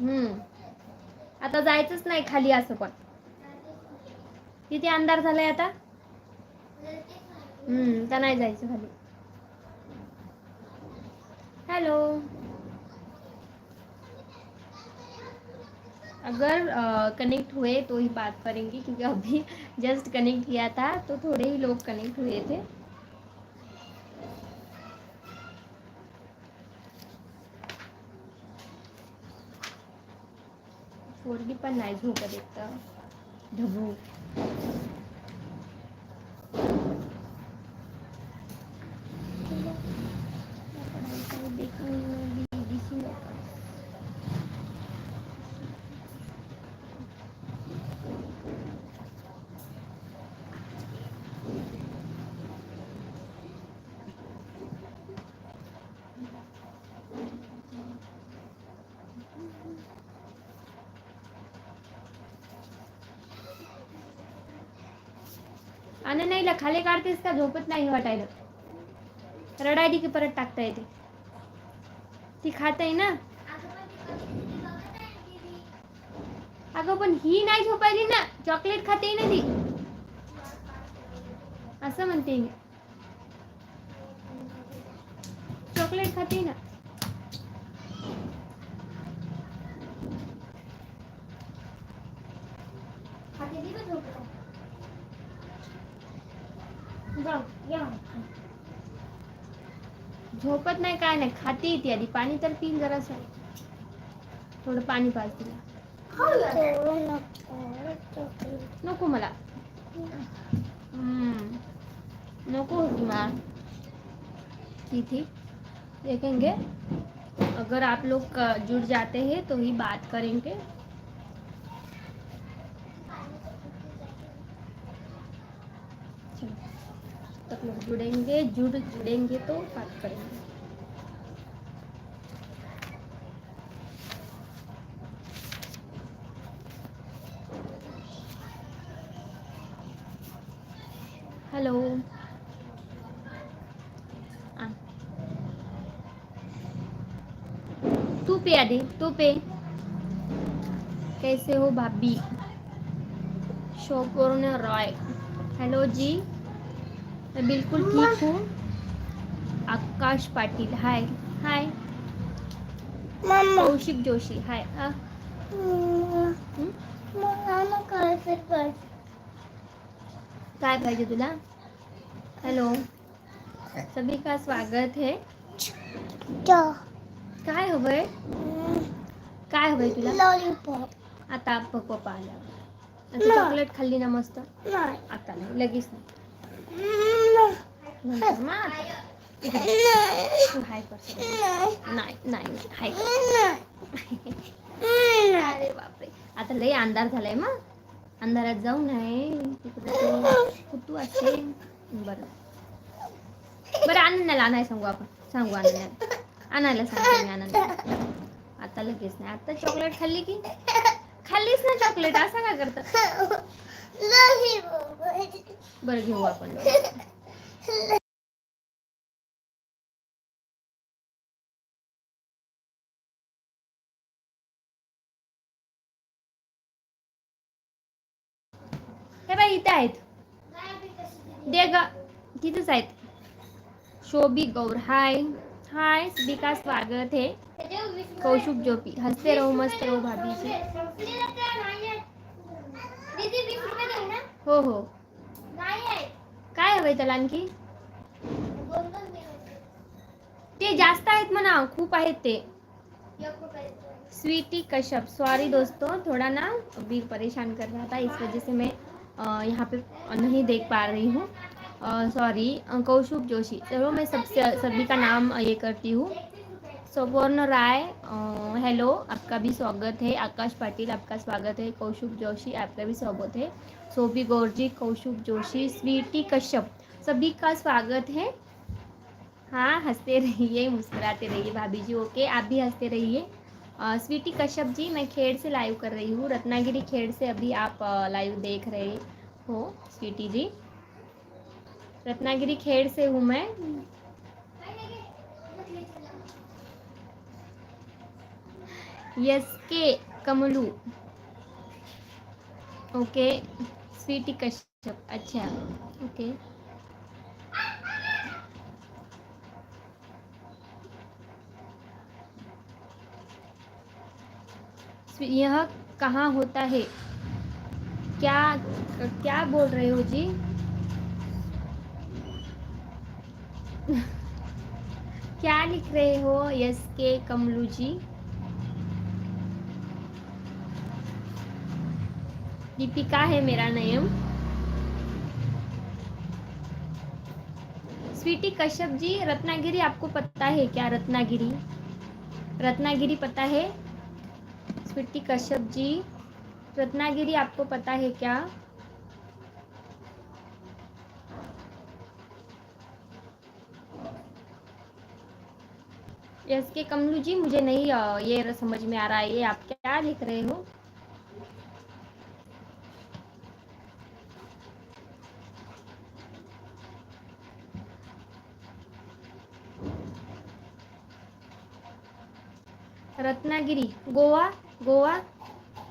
हम्म. आता जायचंच नाही खाली असं पण. किती अंधार झालाय आता? हम्म का नाही जायचं खाली. हॅलो. अगर कनेक्ट हुए तो ही बात करेंगे क्योंकि अभी जस्ट कनेक्ट किया था तो थोड़े ही लोग कनेक्ट हुए थे। पोरगी पण नाही झोपत एक तर ढबू. आणि नाही ला खाली काढतेस का झोपत नाही वाटायला. रडायली की परत टाकता येते. ती खात आहे ना. अगं पण ही नाही झोपायली ना. चॉकलेट खाते ना ती. असं म्हणते मी. चॉकलेट खाते ना. झोपत नाही काय नाही खाते ती आधी. पाणी तर पिन जरासं थोडं पाणी पाज तिला नको मला. हम्म, नको होती माँ. की थी देखेंगे. अगर आप लोग जुड़ जाते हैं तो ही बात करेंगे. तब लोग जुड़ेंगे, जुड़ जुड़ेंगे तो बात करेंगे। हेलो। तू पे आदि, तू पे। कैसे हो भाभी? शोपूर्ण रॉय। हेलो जी। मैं बिल्कुल ठीक हूँ। आकाश पाटिल हाय। हाय। कौशिक जोशी हाय। आ, हं? काय पाहिजे तुला? हॅलो। सभी का स्वागत है। काय? हवंय काय हवंय तुला? आता पप्पा आता चॉकलेट खाल्ली ना मस्त? आता नाही लगेच नाही. हाय नाही नाही हाय अरे बापरे आता लय अंधार झालाय मग. अंधारात जाऊ नये तिकडे ते कुतू असते बरं. बरं आनंदाला आणाय सांगू आपण. सांगू आनंदाला आणायला सांगू मी आनंदाला आता लगेच नाही. आता चॉकलेट खाल्ली की? खाल्लीच ना चॉकलेट असं का करतात बरं घेऊ आपण. हे बाई इथे आहेत. दे ग तिथेच आहेत. शोभी गौर हाय. हाय विकास स्वागत हे. कौशुक जोपी हसते रहो मस्त रहो भाभी हो हो. काय हवंय त्याला आणखी? ते जास्त आहेत म्हणा खूप आहेत ते. स्वीटी कश्यप सॉरी दोस्तों थोड़ा ना अभी परेशान कर रहा था इस वजह से मैं यहाँ पे नहीं देख पा रही हूँ। सॉरी कौशुभ जोशी। चलो मैं सबसे सभी का नाम ये करती हूँ। सुवर्ण राय हेलो, आपका भी स्वागत है। आकाश पाटिल, आपका स्वागत है। कौशुभ जोशी, आपका भी स्वागत है। सोबी गौरजी, कौशुक जोशी, स्वीटी कश्यप, सभी का स्वागत है। हाँ हँसते रहिए, मुस्कुराते रहिए भाभी जी, ओके, आप भी हँसते रहिए। स्वीटी कश्यप जी, मैं खेड़ से लाइव कर रही हूँ। रत्नागिरी खेड़ से अभी आप लाइव देख रहे हो, स्वीटी जी। रत्नागिरी खेड़ से हूँ मैं। के कमलू ओके स्वीटी कश्यप अच्छा ओके यह कहाँ होता है? क्या क्या बोल रहे हो जी? क्या लिख रहे हो यस के कमलू जी? दीपिका है मेरा नयम स्वीटी कश्यप जी, रत्नागिरी आपको पता है क्या रत्नागिरी? रत्नागिरी पता है? स्वीटी कश्यप जी, रत्नागिरी आपको पता है क्या? यस के कमलू जी, मुझे नहीं ये समझ में आ रहा है, ये आप क्या लिख रहे हो? रत्नागिरी गोवा गोवा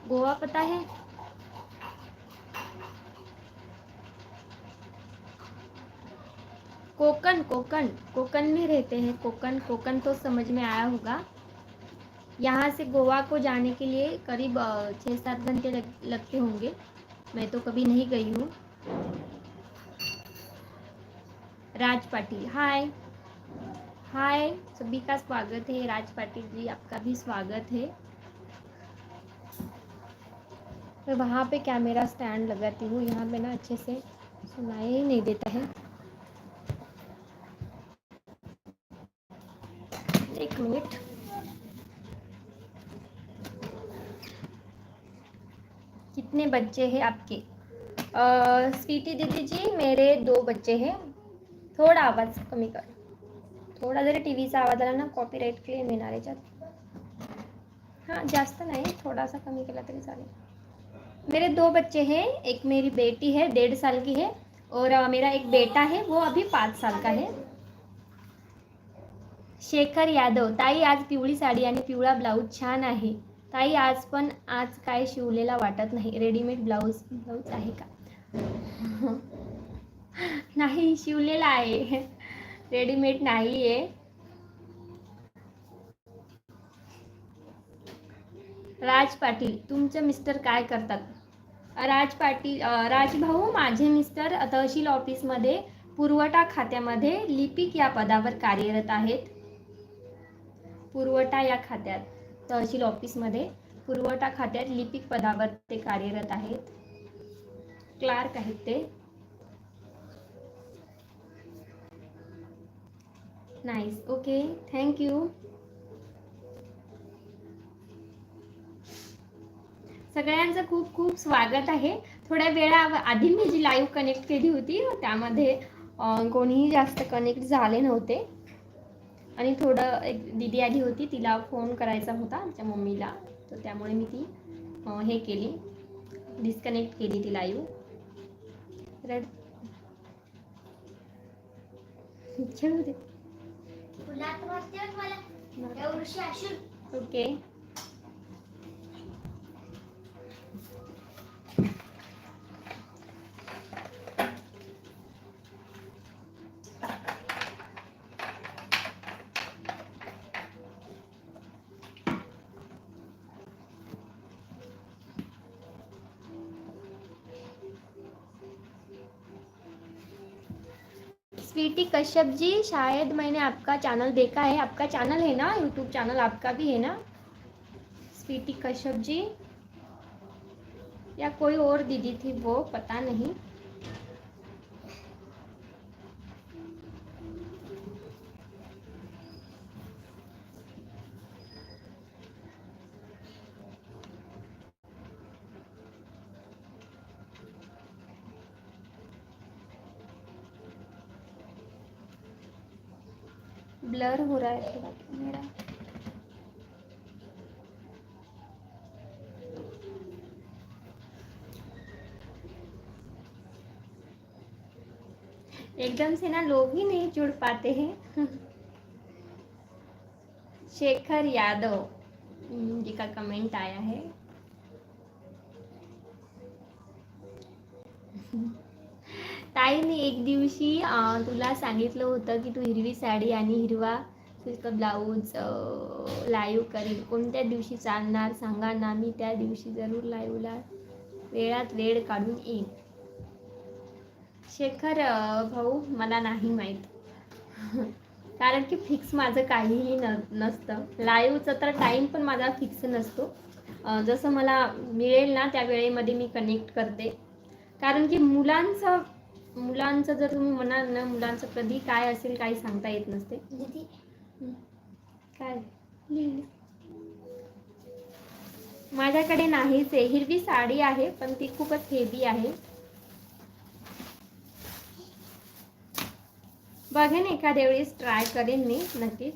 गोवा पता है? कोकन कोकन कोकन में रहते हैं। कोकन कोकन तो समझ में आया होगा। यहाँ से गोवा को जाने के लिए करीब छः सात घंटे लग, लगते होंगे। मैं तो कभी नहीं गई हूँ। राज पाटिल हाय हाय, सभी का स्वागत है। राज पाटिल जी, आपका भी स्वागत है। मैं वहाँ पे कैमरा स्टैंड लगाती हूँ। यहाँ पे ना अच्छे से सुनाई ही नहीं देता है। एक मिनट। कितने बच्चे हैं आपके? स्वीटी दीदी जी, मेरे दो बच्चे हैं। थोड़ा आवाज़ कमी कर। थोडा जरी टी व्हीचा आवाज आला ना कॉपीराईट क्लेम येणार याच्यात. हां जास्त नाही थोडासा कमी केला तरी चालेल. मेरे दो बच्चे हैं एक मेरी बेटी है डेढ़ साल की है और मेरा एक बेटा है वो अभी पाच साल का है। शेखर यादव ताई आज पिवळी साडी आणि पिवळा ब्लाऊज छान आहे. ताई आज पण आज काय शिवलेला वाटत नाही. रेडीमेड ब्लाऊज ब्लाऊज आहे का? नाही शिवलेला आहे. रेडीमेड नाही आहे राज पाटील तुमचे मिस्टर काय करतात? राज पाटील राजभाऊ माझे मिस्टर तहसील ऑफिसमध्ये पुरवठा खात्यामध्ये लिपिक या पदावर कार्यरत आहेत. पुरवठा या खात्यात तहसील ऑफिसमध्ये पुरवठा खात्यात लिपिक पदावर ते कार्यरत आहेत. क्लार्क आहेत ते. नाईस ओके थँक्यू सगळ्यांचं खूप खूप स्वागत आहे. थोड्या वेळा आधी मी जी लाईव्ह कनेक्ट केली होती त्यामध्ये कोणीही जास्त कनेक्ट झाले नव्हते. आणि थोडं एक दिदी आली होती तिला फोन करायचा होता आमच्या मम्मीला. तर त्यामुळे मी ती हे केली. डिस्कनेक्ट केली ती लाईव्ह खेळू दे ओके. स्वीटी कश्यप जी, शायद मैंने आपका चैनल देखा है। आपका चैनल है ना? यूट्यूब चैनल आपका भी है ना? स्वीटी कश्यप जी? या कोई और दीदी थी वो? पता नहीं। ब्लर हो रहा है थोड़ा मेरा एकदम से ना लोग ही नहीं जुड़ पाते हैं। शेखर यादव जी का कमेंट आया है। ताई मी एक दिवशी तुला सांगितलं होतं की तू हिरवी साडी आणि हिरवा सिल्क ब्लाऊज लाईव्ह करील कोणत्या दिवशी चालणार सांगा ना मी त्या दिवशी जरूर लाईव्हला वेळात वेळ काढून येईन. शेखर भाऊ मला नाही माहीत. कारण की फिक्स माझं काहीही न नसतं. लाईव्हचं तर टाईम पण माझा फिक्स नसतो. जसं मला मिळेल ना त्या वेळेमध्ये मी कनेक्ट करते. कारण की मुलांचं मुलांचं जर तुम्ही म्हणाल ना मुलांचं कधी काय असेल काही सांगता येत नसते. काय. माझ्याकडे नाहीच आहे. हिरवी साडी आहे पण ती खूपच हेवी आहे. बघेन एखाद्या वेळेस ट्राय करेन मी नक्कीच.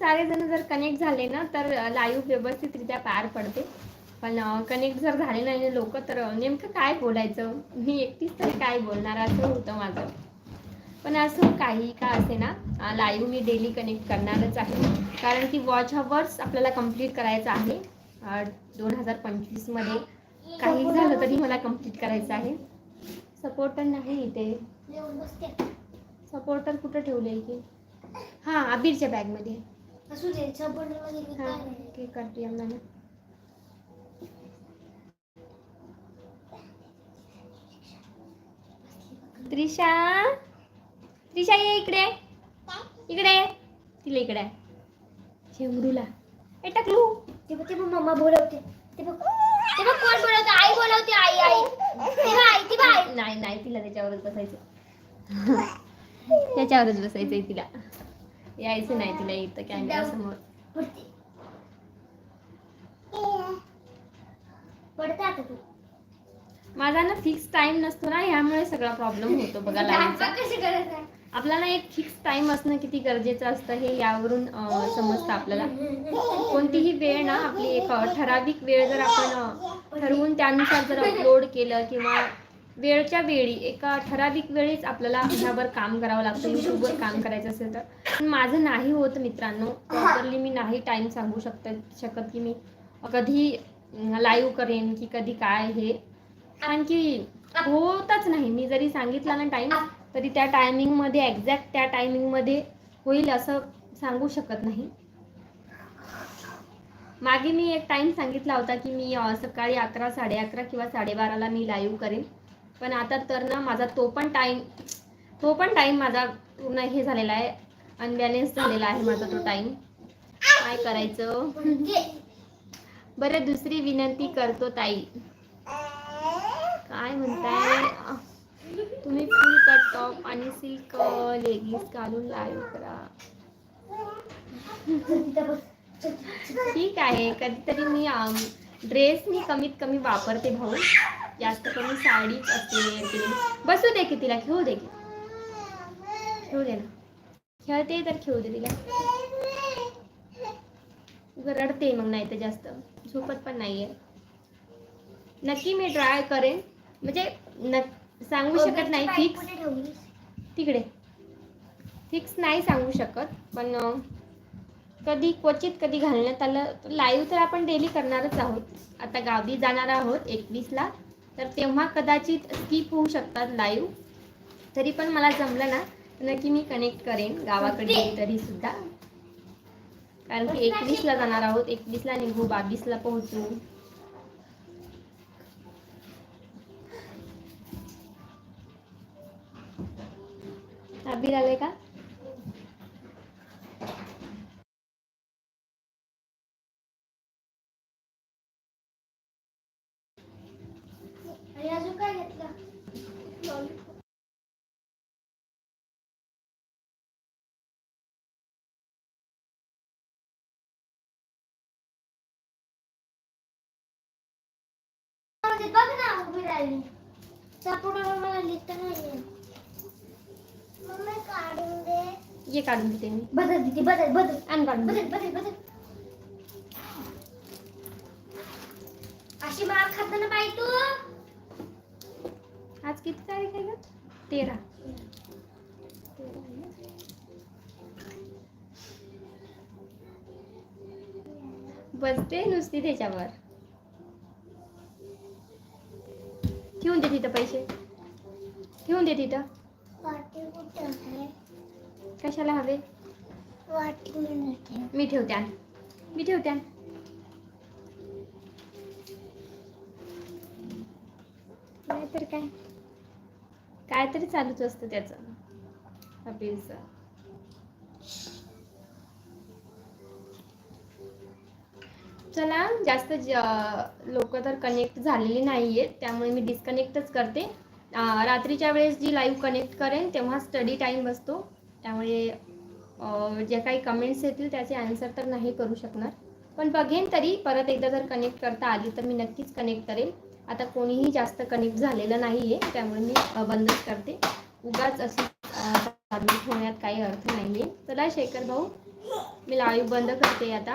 सारे जण जर कनेक्ट झाले ना तर लाईव्ह व्यवस्थितरित्या पार पडते. पण कनेक्ट जर झाले नाही लोक तर नेमकं काय बोलायचं? मी एकटीच तरी काय बोलणार? असं होतं माझं. पण असं काही का असे ना लाईव्ह मी डेली कनेक्ट करणारच आहे. कारण की वॉच हवर्स आपल्याला कंप्लीट करायचं आहे. दोन हजार पंचवीसमध्ये. काही झालं तरी मला कंप्लीट करायचं आहे. सपोर्टर नाही इथे. सपोर्टर कुठं ठेवलं आहे की? हां अबीरच्या बॅगमध्ये असू दे मध्ये करते आम्हाला त्रिशा त्रिशा ये इकडे. इकडे तिला इकडे शेंगरूला ए टाकलू. ते बघ ते बघ मम्मा बोलवते. ते बघ ते बघ कोण बोलवते? आई बोलवते आई आई. ते बघ आई ती बघ आई. नाही नाही तिला त्याच्यावरच बसायचं. त्याच्यावरच बसायचंय तिला. यायचं नाही तिला इथं कॅमेरा समोर पडते पडते आता तू. माझा ना फिक्स टाइम नसतो ना ह्यामुळे सगळा प्रॉब्लेम होतो बघा आहे. आपल्याला एक फिक्स टाइम असणं किती गरजेचं असतं हे यावरून समजतं आपल्याला. कोणतीही वेळ ना आपली एक ठराविक वेळ जर आपण ठरवून त्यानुसार जर अपलोड केलं किंवा वेळच्या वेळी एका ठराविक वेळीच आपल्याला ह्यावर काम करावं लागतं यूट्यूबवर काम करायचं असेल तर. पण माझं नाही होत मित्रांनो प्रॉपरली मी नाही टाईम सांगू शकत शकत की मी कधी लाईव्ह करेन की कधी काय हे. कारण की होतच नाही. मी जरी सांगितलं ना टाईम तरी त्या टायमिंगमध्ये एक्झॅक्ट त्या टायमिंगमध्ये होईल असं सांगू शकत नाही. मागे मी एक टाइम सांगितला होता की मी सकाळी अकरा साडे अकरा किंवा साडेबाराला मी लाईव्ह करेन. पण आता तर ना माझा तो पण टाईम तो पण टाईम माझा पूर्ण हे झालेला आहे. अनबॅलेन्स झालेला आहे माझा तो टाईम काय करायचं? बरं दुसरी विनंती करतो ताई. काय म्हणताय? तुम्ही फुल कट टॉप आणि सिल्क लेगिन्स घालून लाईव्ह करा. ठीक आहे. कधीतरी मी ड्रेस मी कमीत कमी वापरते भाऊ. जास्त कमी साडीच असते बसू दे की तिला खेळू दे की. खेळू दे ना. खेळते तर खेळू दे तिला. रडते मग नाही तर जास्त. झोपत पण नाहीये. नक्की मी ट्राय करेन. म्हणजे न सांगू शकत नाही फिक्स तिकडे. फिक्स नाही सांगू शकत पण कधी क्वचित कधी घालण्यात आलं लाईव्ह तर आपण डेली करणारच आहोत. आता गावी जाणार आहोत एकवीसला. तर तेव्हा कदाचित स्किप होऊ शकतात लाईव्ह तरी पण मला जमलं ना नक्की मी कनेक्ट करेन गावाकडे तरी सुद्धा. कारण की एकवीसला जाणार आहोत एकवीसला निघू बावीसला पोहोचू. अबीर आले का? आणि अजून काय घेतलं? बघ ना उभी राहिली. सपोर्टर मला लिहिता मम्मी काढून दे. ये काढून देते मी. बदल दीदी बदल बदल. आण काढून. बदल बदल बदल. अशी मार खात ना बाई तू? आज किती तारीख आहे का तेरा. बसते नुसती त्याच्यावर. ठेवून दे तिथं पैसे. ठेवून दे तिथं. कशाला हवे? मी ठेवते आण. मी ठेवते आण. नाहीतर काय? काहीतरी चालूच असतं त्याचं. कपिलचं चला जास्त लोक तर कनेक्ट झालेली नाही आहेत त्यामुळे मी डिस्कनेक्टच करते. रात्रीच्या वेळेस जी लाईव्ह कनेक्ट करेन तेव्हा स्टडी टाईम बसतो त्यामुळे जे काही कमेंट्स येतील त्याचे आन्सर तर नाही करू शकणार. पण बघेन तरी परत एकदा जर कनेक्ट करता आली तर मी नक्कीच कनेक्ट करेन. आता कोणीही जास्त कनेक्ट झालेलं नाही आहे त्यामुळे मी बंदच करते. उगाच अशी होण्यात ठेवण्यात काही अर्थ नाही आहे चला शेखर भाऊ मी लाईव्ह बंद करते आता.